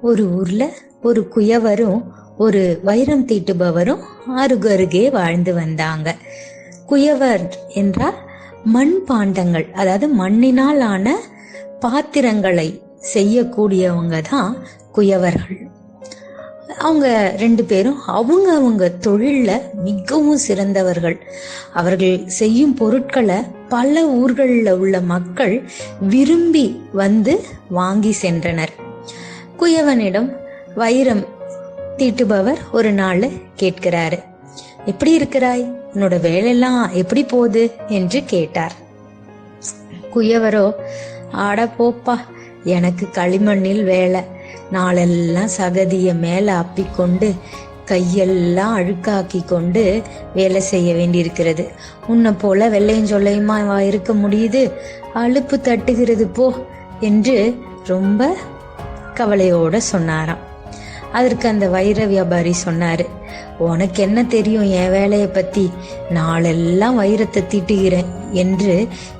ஒரு ஊர்ல ஒரு குயவரும் ஒரு வைரம் தீட்டுபவரும் அருகருகே வாழ்ந்து வந்தாங்க. குயவர் என்றால் மண் பாண்டங்கள் அதாவது மண்ணினால் ஆன பாத்திரங்களை செய்யக்கூடியவங்க தான் குயவர்கள். அவங்க ரெண்டு பேரும் அவங்க அவங்க தொழில்ல மிகவும் சிறந்தவர்கள். அவர்கள் செய்யும் பொருட்களை பல ஊர்களில் உள்ள மக்கள் விரும்பி வந்து வாங்கி சென்றனர். குயவனிடம் வைரம் தீட்டுபவர் ஒரு நாள் கேட்கிறாரு. எப்படி இருக்கிறாய்? உன்னோட வேலையெல்லாம் எப்படி போகுது? என்று கேட்டார். குயவரோ ஆட போப்பா எனக்கு களிமண்ணில் வேலை. நாளெல்லாம் சகதிய மேல அப்பிக்கொண்டு கையெல்லாம் அழுக்காக்கி கொண்டு வேலை செய்ய வேண்டியிருக்கிறது. உன்னை போல வெள்ளையும் சொல்லையுமா வா இருக்க முடியுது? அலுப்பு தட்டுகிறது போ என்று ரொம்ப கவலையோட சொன்னாராம். அதற்கு அந்த வைர வியாபாரி சொன்னாரு உனக்கு என்ன தெரியும் என் வேலையை பத்தி? நாளெல்லாம் வைரத்தை தீட்டுகிறேன் என்று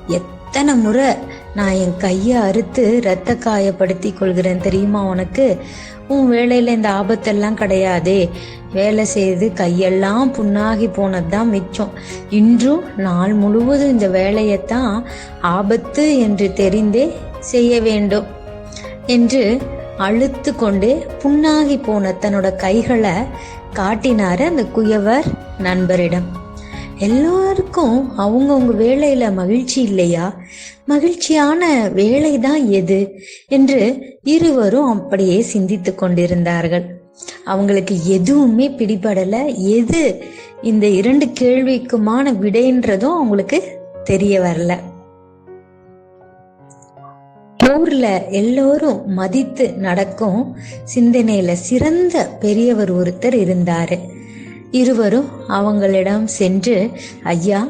எத்தனை முறை நான் என் கையை அறுத்து ரத்த காயப்படுத்தி கொள்கிறேன் தெரியுமா உனக்கு? உன் வேலையில இந்த ஆபத்தெல்லாம் கிடையாதே. வேலை செய்து கையெல்லாம் புண்ணாகி போனதுதான் மிச்சம். இன்றும் நாள் முழுவதும் இந்த வேலையைத்தான் ஆபத்து என்று தெரிந்தே செய்ய வேண்டும் என்று அழுத்து கொண்டே புண்ணாகி போன தன்னோட கைகளை காட்டினார் அந்த குயவர் நண்பரிடம். எல்லாருக்கும் அவங்கவுங்க வேலையில மகிழ்ச்சி இல்லையா? மகிழ்ச்சியான வேலை தான் எது? என்று இருவரும் அப்படியே சிந்தித்து கொண்டிருந்தார்கள். அவங்களுக்கு எதுவுமே பிடிபடல. எது இந்த இரண்டு கேள்விக்குமான விடைன்றதும் அவங்களுக்கு தெரிய வரல. ஊர்ல எல்லோரும் மதித்து நடக்கும் சிந்தனையில சிறந்த பெரியவர் ஒருத்தர் இருந்தாரு. இருவரும் அவங்களிடம் சென்று ஐயா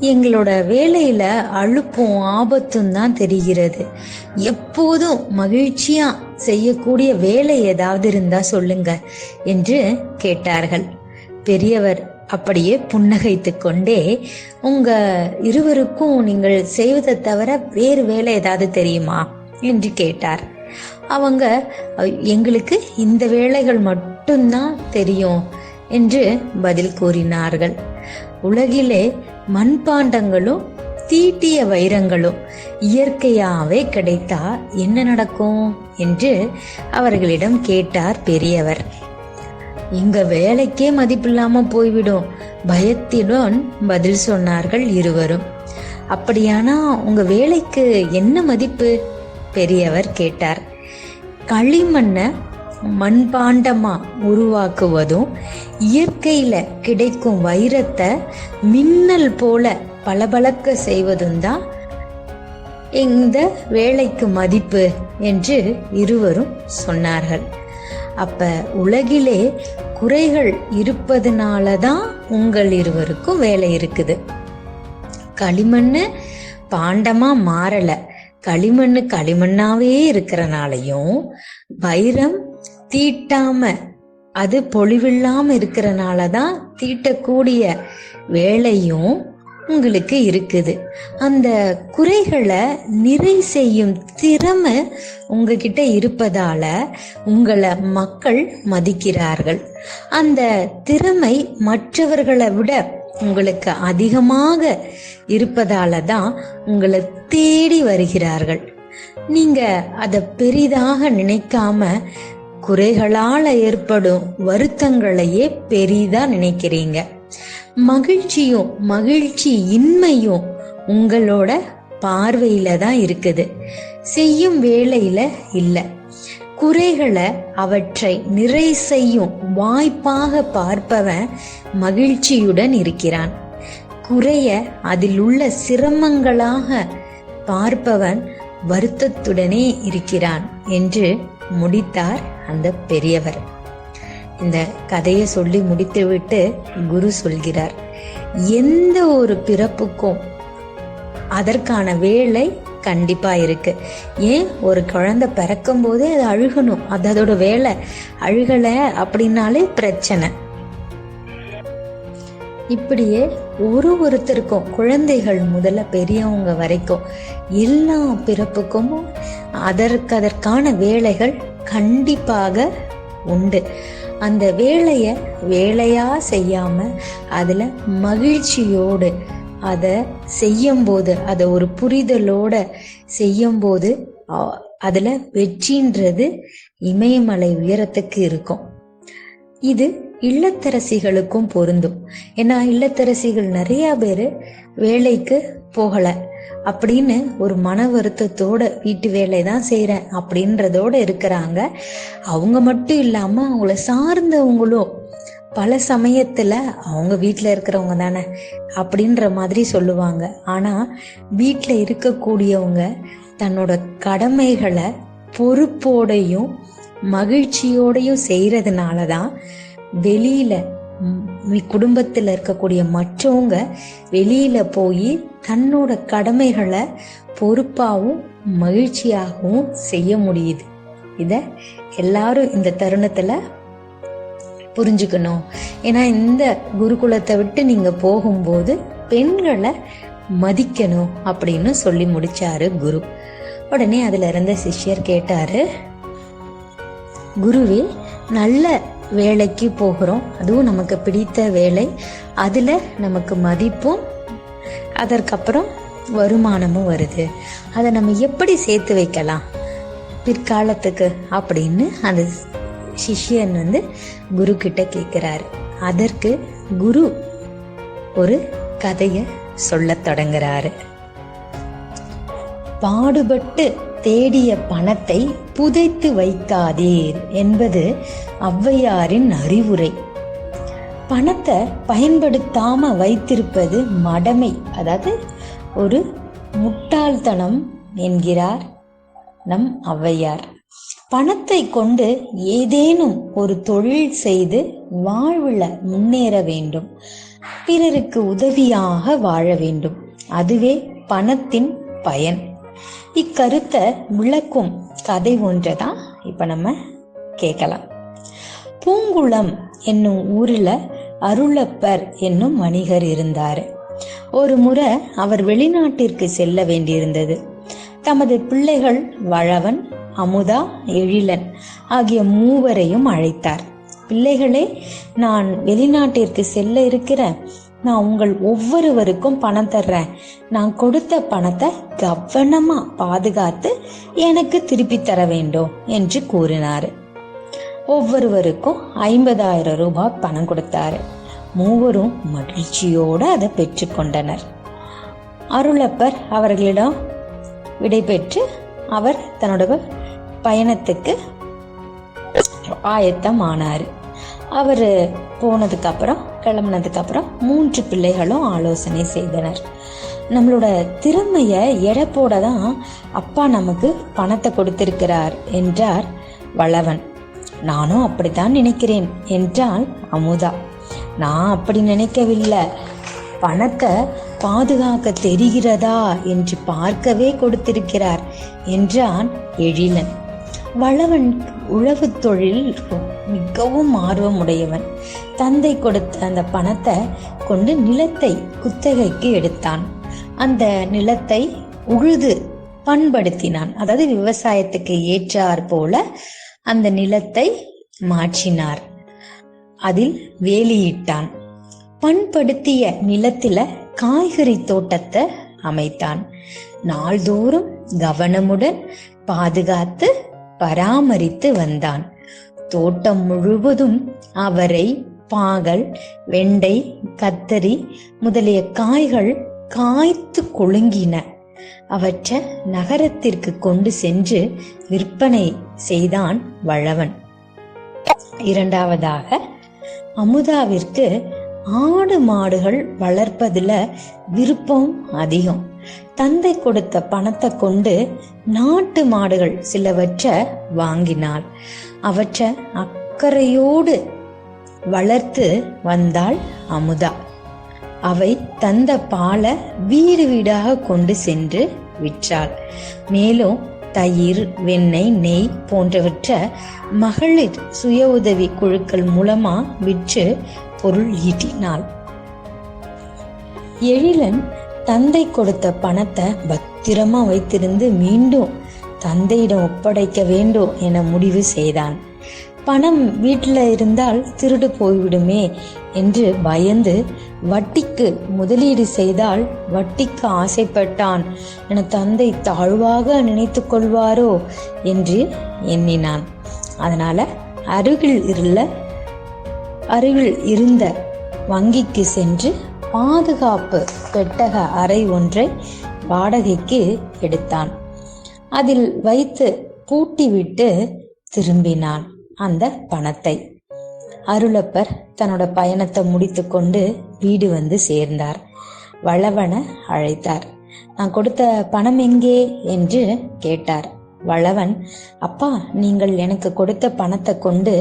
எங்களோட வேலையில அழுப்பும் ஆபத்தும் தான் தெரிகிறது. எப்போதும் மகிழ்ச்சியா செய்யக்கூடிய வேலை ஏதாவது இருந்தா சொல்லுங்க என்று கேட்டார்கள். பெரியவர் அப்படியே புன்னகைத்து கொண்டே உங்க இருவருக்கும் நீங்கள் செய்வதை தவிர வேறு வேலை ஏதாவது தெரியுமா? என்று கேட்டார். அவங்க எங்களுக்கு இந்த வேலைகள் மட்டும்தான் தெரியும். என்று பதில் கூறினார்கள். உலகிலே மண்பாண்டங்களும் தீட்டிய வைரங்களும் இயற்கையாவே கிடைத்தா என்ன நடக்கும்? என்று அவர்களிடம் கேட்டார் பெரியவர். இங்க வேலைக்கே மதிப்பில்லாம போய்விடும் பயத்துடன் பதில் சொன்னார்கள் இருவரும். அப்படியானா உங்க வேலைக்கு என்ன மதிப்பு? பெரியவர் கேட்டார். களிமண்ணை மண்பாண்டமா உருவாக்குவதும் இயற்கையில கிடைக்கும் வைரத்தை மின்னல் போல பளபளக்க செய்வதும் தான் இந்த வேலைக்கு மதிப்பு என்று இருவரும் சொன்னார்கள். அப்ப உலகிலே குறைகள் இருப்பதனால தான் உங்கள் இருவருக்கும் வேலை இருக்குது. களிமண் பாண்டமா மாறல. களிமண் களிமண்ணாவே இருக்கிறனாலையும் வைரம் தீட்டாம அது பொழிவில்லாம இருக்கிறனால தான் தீட்டக்கூடிய வேலையும் உங்களுக்கு இருக்குது. அந்த குறைகளை நிறை செய்யும் திறமை உங்ககிட்ட இருப்பதால உங்களை மக்கள் மதிக்கிறார்கள். அந்த திறமை மற்றவர்களை விட உங்களுக்கு அதிகமாக இருப்பதால தான் உங்களை தேடி வருகிறார்கள். நீங்க அதை பெரிதாக நினைக்காம குறைகளால ஏற்படும் வருத்தங்களையே பெரிதா நினைக்கிறீங்க. மகிழ்ச்சியும் மகிழ்ச்சி இன்மையும் உங்களோட பார்வையில தான் இருக்குது. செய்யும் வேலையில இல்ல. குறைகளை அவற்றை நிறை செய்யும் வாய்ப்பாக பார்ப்பவன் மகிழ்ச்சியுடன் இருக்கிறான். குறைய அதில் உள்ள சிரமங்களாக பார்ப்பவன் வருத்தத்துடனே இருக்கிறான் என்று முடித்தார் அந்த பெரியவர். இந்த கதையை சொல்லி முடித்துவிட்டு குரு சொல்கிறார் எந்த ஒரு பிறப்புக்கும் அதற்கான வேலை கண்டிப்பா இருக்கு. ஏன்? ஒரு குழந்தை பிறக்கும் போதே அது அழுகணும். அது அதோட வேலை. அழுகலை அப்படின்னாலே பிரச்சனை. இப்படியே ஒரு ஒருத்தருக்கும் குழந்தைகள் முதல்ல பெரியவங்க வரைக்கும் எல்லா பிறப்புக்கும் அதற்கு அதற்கான வேலைகள் கண்டிப்பாக உண்டு. அந்த வேலையை வேலையாக செய்யாம அதில் மகிழ்ச்சியோடு அதை செய்யும்போது அதை ஒரு புரிதலோட செய்யும்போது அதில் வெற்றின்றது இமயமலை உயரத்துக்கு இருக்கும். இது இல்லத்தரசிகளுக்கும் பொருந்தும். ஏன்னா இல்லத்தரசிகள் நிறையா பேர் வேலைக்கு போகலை. அப்படின்னு ஒரு மன வருத்தத்தோட வீட்டு வேலை தான் செய்கிறேன் அப்படின்றதோட இருக்கிறாங்க. அவங்க மட்டும் இல்லாமல் அவங்கள சார்ந்தவங்களும் பல சமயத்தில் அவங்க வீட்டில் இருக்கிறவங்க தானே அப்படின்ற மாதிரி சொல்லுவாங்க. ஆனால் வீட்டில் இருக்கக்கூடியவங்க தன்னோட கடமைகளை பொறுப்போடையும் மகிழ்ச்சியோடையும் செய்கிறதுனால தான் வெளியில குடும்பத்தில் இருக்கக்கூடிய மற்றவங்க வெளியில போய் தன்னோட கடமைகளை பொறுப்பாகவும் மகிழ்ச்சியாகவும் செய்ய முடியுது. இத எல்லாரும் இந்த தருணத்துல புரிஞ்சுக்கணும். ஏன்னா இந்த குருகுலத்தை விட்டு நீங்க போகும்போது பெண்களை மதிக்கணும் அப்படின்னு சொல்லி முடிச்சாரு குரு. உடனே அதுல இருந்த சிஷ்யர் கேட்டாரு குருவே நல்ல வேலைக்கு போகிறோம். அதுவும் நமக்கு பிடித்த வேலை. அதில் நமக்கு மதிப்பும் அதற்கப்புறம் வருமானமும் வருது. அதை நம்ம எப்படி சேர்த்து வைக்கலாம்? பிற்காலத்துக்கு அப்படின்னு அந்த சிஷ்யன் வந்து குரு கிட்ட கேட்குறாரு. அதற்கு குரு ஒரு கதையை சொல்லத் தொடங்குறாரு. பாடுபட்டு தேடிய பணத்தை புதைத்து வைக்காதீர் என்பது ஔவையாரின் அறிவுரை. பணத்தை பயன்படுத்தாம வைத்திருப்பது மடமை. அதாவது ஒரு முட்டாள்தனம் என்கிறார் நம் ஔவையார். பணத்தை கொண்டு ஏதேனும் ஒரு தொழில் செய்து வாழ்வுல முன்னேற வேண்டும். பிறருக்கு உதவியாக வாழ வேண்டும். அதுவே பணத்தின் பயன். இக்கருத்தை விளக்கும் கதை ஒன்றை தான் இப்போ நம்ம கேட்கலாம். பூங்குளம் என்னும் ஊரில் அருளப்பர் என்னும் வணிகர் இருந்தார். ஒரு முறை அவர் வெளிநாட்டிற்கு செல்ல வேண்டியிருந்தது. தமது பிள்ளைகள் வளவன் அமுதா எழிலன் ஆகிய மூவரையும் அழைத்தார். பிள்ளைகளே நான் வெளிநாட்டிற்கு செல்ல இருக்கிறேன் நான் உங்கள் ஒவ்வொருவருக்கும் பணம் தர்றேன். நான் கொடுத்த பணத்தை கவனமா பாதுகாத்து எனக்கு திருப்பி தர வேண்டும் என்று கூறினார். ஒவ்வொருவருக்கும் ஐம்பதாயிரம் ரூபாய் பணம் கொடுத்தாரு. மூவரும் மகிழ்ச்சியோடு அதை பெற்றுக்கொண்டனர் அருளப்பர் அவர்களிடம் விடைபெற்று அவர் தன்னோட பயணத்துக்கு ஆயத்தம் ஆனார் அவர் போனதுக்கு அப்புறம் கிளம்புனதுக்கு அப்புறம் மூன்று பிள்ளைகளும் ஆலோசனை செய்தனர். நம்மளோட திறமையை எடை போட தான் அப்பா நமக்கு பணத்தை கொடுத்திருக்கிறார் என்றார் வளவன். நானும் அப்படித்தான் நினைக்கிறேன் என்றாள் அமுதா. நான் அப்படி நினைக்கவில்லை. பணத்தை பாதுகாக்க தெரிகிறதா என்று பார்க்கவே கொடுத்திருக்கிறார் என்றான் எழிலன். வளவன் உழவு தொழில் மிகவும் ஆர்வமுடையவன். தந்தை கொடுத்த அந்த பணத்தை கொண்டு நிலத்தை குத்தகைக்கு எடுத்தான். அந்த நிலத்தை உழுது பண்படுத்தினான். அதாவது விவசாயத்துக்கு ஏற்றார் போல அந்த நிலத்தை மாற்றினார். அதில் வேலியிட்டான். பண்படுத்திய நிலத்தில காய்கறி தோட்டத்தை அமைத்தான். நாள்தோறும் கவனமுடன் பாதுகாத்து பராமரித்து வந்தான். தோட்டம் முழுவதும் அவரை பாகல் வெண்டை கத்தரி முதலிய காய்கள் காய்த்து கொழுங்கின. அவற்றை நகரத்திற்கு கொண்டு சென்று விற்பனை செய்தான் வளவன். இரண்டாவதாக அமுதாவிற்கு ஆடு மாடுகள் வளர்ப்பதுல விருப்பம் அதிகம். தந்தை கொடுத்த பணத்தை கொண்டு நாட்டு மாடுகள் சிலவற்றை வாங்கினாள். அவற்றை அக்கறையோடு வளர்த்து வந்தாள் அமுதா. அவை தந்த பாலை வீடு வீடாக கொண்டு சென்று விற்றாள். மேலும் தயிர் வெண்ணெய் நெய் போன்றவற்றை மகளிர் சுய உதவி குழுக்கள் மூலமா விற்று பொருள் ஈட்டினாள். எழிலன் தந்தை கொடுத்த பணத்தை பத்திரமா வைத்திருந்து மீண்டும் தந்தையிடம் ஒப்படைக்க வேண்டும் என முடிவு செய்தான். பணம் வீட்டில் இருந்தால் திருடு போய்விடுமே என்று பயந்து வட்டிக்கு முதலீடு செய்தால் வட்டிக்கு ஆசைப்பட்டான். என தந்தை தாழ்வாக நினைத்து கொள்வாரோ என்று எண்ணினான். அதனால் அருகில் இருந்த அருகில் இருந்த வங்கிக்கு சென்று பாதுகாப்பு பெட்டக அறை ஒன்றை வாடகைக்கு எடுத்தான். அதில் வைத்து பூட்டிவிட்டு திரும்பினான் அந்த பணத்தை. அருளப்பர் தன்னோட பயணத்தை முடித்துக்கொண்டு வீடு வந்து சேர்ந்தார். வளவனை அழைத்தார். நான் கொடுத்த பணம் எங்கே? என்று கேட்டார். வளவன் அப்பா நீங்கள் எனக்கு கொடுத்த பணத்தை கொண்டு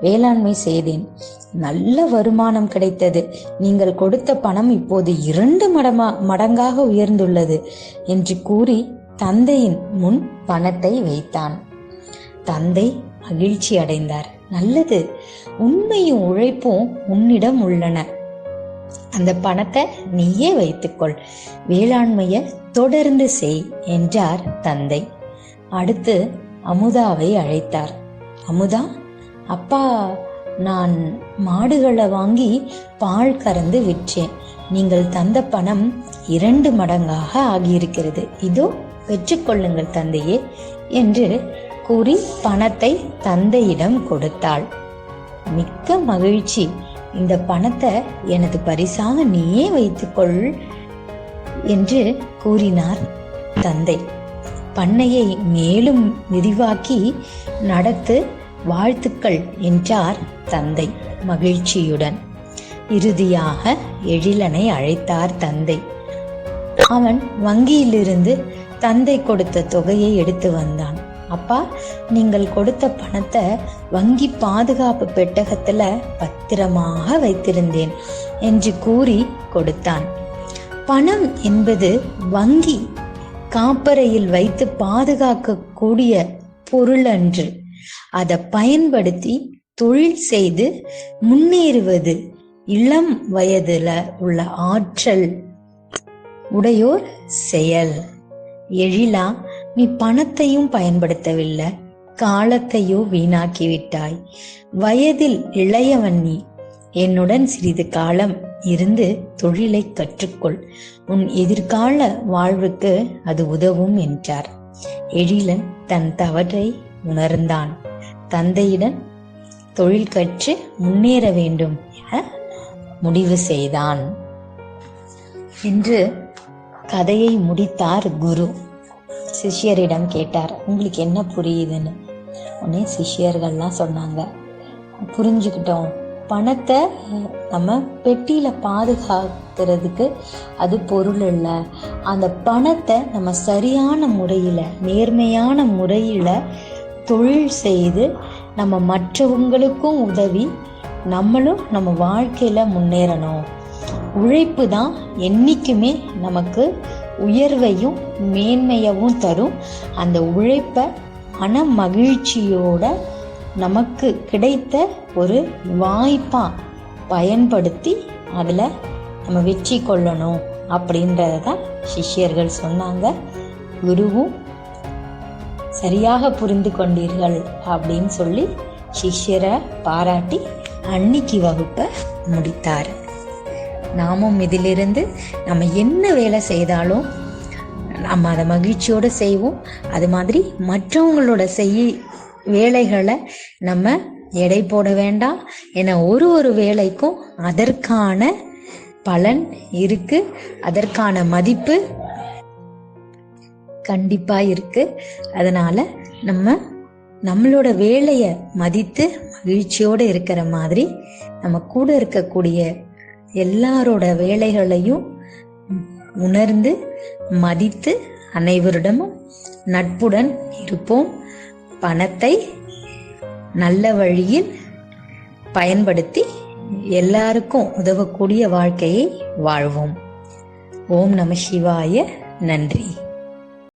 வேளாண்மை செய்தேன். நல்ல வருமானம் கிடைத்தது. நீங்கள் கொடுத்த பணம் இப்போது இரண்டு மடமா மடங்காக உயர்ந்துள்ளது என்று கூறி தந்தையின் முன் பணத்தை வைத்தான். தந்தை மகிழ்ச்சி அடைந்தார். நல்லது. உண்மையும் உழைப்பும் உன்னிடம் உள்ளன. அந்த பணத்தை நீயே வைத்துக்கொள். வேளாண்மைய தொடர்ந்து செய் என்றார் தந்தை. அடுத்து அமுதாவை அழைத்தார். அமுதா அப்பா நான் மாடுகளை வாங்கி பால் கறந்து விற்றேன். நீங்கள் தந்த பணம் இரண்டு மடங்காக ஆகியிருக்கிறது. இதோ பெற்றுக்கொள்ளுங்கள் தந்தையே என்று கூறி பணத்தை தந்தையிடம் கொடுத்தாள். மிக்க மகிழ்ச்சி. இந்த பணத்தை எனது பரிசாக நீயே வைத்துக்கொள் என்று கூறினார் தந்தை. பண்ணையை மேலும் விரிவாக்கி நடத்து வாழ்த்துக்கள் என்றார் தந்தை மகிழ்ச்சியுடன். இறுதியாக எழிலனை அழைத்தார் தந்தை. அவன் வங்கியிலிருந்து தந்தை கொடுத்த தொகையை எடுத்து வந்தான். அப்பா நீங்கள் கொடுத்த பணத்தை வங்கி பாதுகாப்பு பெட்டகத்துல பத்திரமாக வைத்திருந்தேன் என்று கூறி கொடுத்தான். பணம் என்பது வங்கி காப்பறையில் வைத்து பாதுகாக்கக்கூடிய பொருள் அன்று அதை பயன்படுத்தி தொழில் செய்து முன்னேறுவது இளம் வயதுல உள்ள ஆற்றல் உடையோர் செயல். எழிலா நீ பணத்தையும் பயன்படுத்தவில்லை. காலத்தையோ வீணாக்கிவிட்டாய். வயதில் இளையவன் நீ. என்னுடன் சிறிது காலம் இருந்து தொழிலை கற்றுக்கொள். உன் எதிர்கால வாழ்வுக்கு அது உதவும் என்றார். எழிலன் தன் தவறை உணர்ந்தான். தந்தையிடம் தொழில் கற்று முன்னேற வேண்டும் என முடிவு செய்தான். என்று கதையை முடித்தார் குரு. சிஷ்யரிடம் கேட்டார் உங்களுக்கு என்ன புரியுதுன்னு? உடனே சிஷ்யர்கள்லாம் சொன்னாங்க புரிஞ்சுக்கிட்டோம். பணத்தை நம்ம பெட்டியில் பாதுகாக்கிறதுக்கு அது பொருள் இல்லை. அந்த பணத்தை நம்ம சரியான முறையில் நேர்மையான முறையில் தொழில் செய்து நம்ம மற்றவங்களுக்கும் உதவி நம்மளும் நம்ம வாழ்க்கையில் முன்னேறணும். உழைப்பு தான் என்றைக்குமே நமக்கு உயர்வையும் மேன்மையவும் தரும். அந்த உழைப்பை மன மகிழ்ச்சியோட நமக்கு கிடைத்த ஒரு வாய்ப்பாக பயன்படுத்தி அதில் நம்ம வெற்றி கொள்ளணும் அப்படின்றத தான் சிஷ்யர்கள் சொன்னாங்க. குருவும் சரியாக புரிந்து கொண்டீர்கள் அப்படின்னு சொல்லி சிஷ்யரை பாராட்டி அன்னிக்கு வகுப்பை முடித்தார். நாமும் இதிலிருந்து நம்ம என்ன வேலை செய்தாலும் நம்ம அதை மகிழ்ச்சியோடு செய்வோம். அது மாதிரி மற்றவங்களோட செய் வேலைகளை நம்ம எடை போட வேண்டாம் என ஒரு ஒரு வேலைக்கும் அதற்கான பலன் இருக்கு அதற்கான மதிப்பு கண்டிப்பாக இருக்கு. அதனால நம்ம நம்மளோட வேலையை மதித்து மகிழ்ச்சியோடு இருக்கிற மாதிரி நம்ம கூட இருக்கக்கூடிய எல்லாரோட வேலைகளையும் உணர்ந்து மதித்து அனைவரிடமும் நட்புடன் இருப்போம். பணத்தை நல்ல வழியில் பயன்படுத்தி எல்லாருக்கும் உதவக்கூடிய வாழ்க்கையை வாழ்வோம். ஓம் நம சிவாய. நன்றி.